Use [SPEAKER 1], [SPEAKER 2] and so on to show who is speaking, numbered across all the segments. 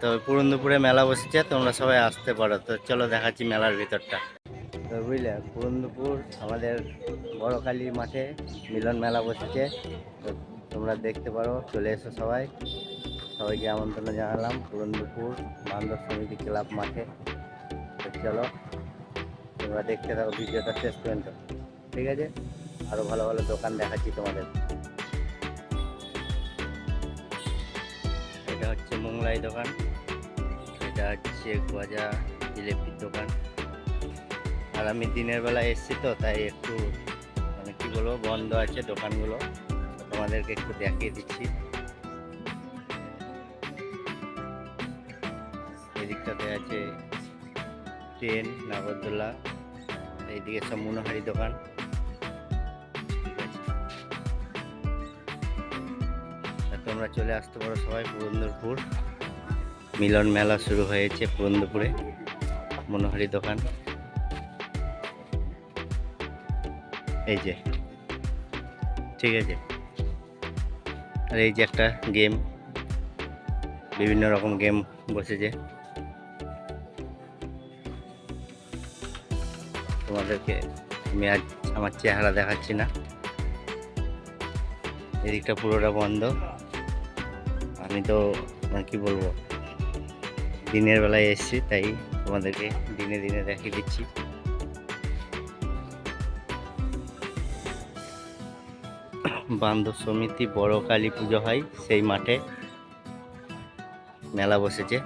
[SPEAKER 1] তো পুরন্দপুরে মেলা বসেছে, তোমরা সবাই আসতে পারো। তো চলো দেখাচ্ছি মেলার ভিতরটা। তো বুঝলে, পুরন্দপুর আমাদের বড় কালী মাঠে মিলন মেলা বসেছে। তো তোমরা দেখতে পারো, চলে এসো সবাই। সবাইকে আমন্ত্রণ জানালাম পুরন্দপুর বান্ধব সমিতি ক্লাব মাঠে। তো চলো, তোমরা দেখতে থাকো, ভিডিওটা শেষ পর্যন্ত। ঠিক আছে? আরও ভালো ভালো দোকান দেখাচ্ছি তোমাদের। হচ্ছে মোংলাই দোকান। এটা হচ্ছে গজা জিলেপির দোকান। আর আমি দিনের বেলা এসেছি তো, তাই একটু মানে কি বলব, বন্ধ আছে দোকানগুলো। তোমাদেরকে একটু দেখিয়ে দিচ্ছি। এদিকটাতে আছে ট্রেন, নাগরদোলা, এইদিকে সব মনোহারি দোকান। তোমরা চলে আসতে পারো সবাই পুরন্দরপুর। মিলন মেলা শুরু হয়েছে পুরন্দরপুরে, মনোহারি দোকান। এই যে, ঠিক আছে। আর এই যে একটা গেম বিভিন্ন রকম গেম বসেছে। তোমাদেরকে আমি আজ আমার চেহারা দেখাচ্ছি না। এদিকটা পুরোটা বন্ধ। আমি তো মানে কি বলব, দিনের বেলায় এসেছি, তাই তোমাদেরকে দিনে দিনে দেখিয়ে দিচ্ছি। বান্ধব সমিতি বড় কালী পুজো হয় সেই মাঠে মেলা বসেছে।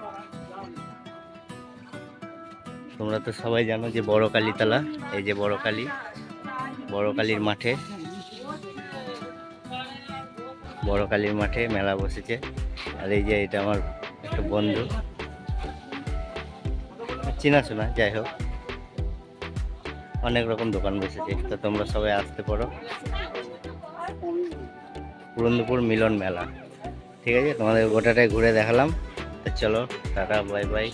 [SPEAKER 1] তোমরা তো সবাই জানো যে বড় কালীতলা, এই যে বড় কালী, বড় কালীর মাঠে বড় কালীর মাঠে মেলা বসেছে। আর এই যে এটা আমার একটা বন্ধু। চেনাশোনা যাই হোক। অনেক রকম দোকান বসেছে, তো তোমরা সবাই আসতে পারো। পুরন্দপুর মিলন মেলা। ঠিক আছে, তোমাদের গোটাটাই ঘুরে দেখালাম। তো চলো, টাটা, বাই বাই।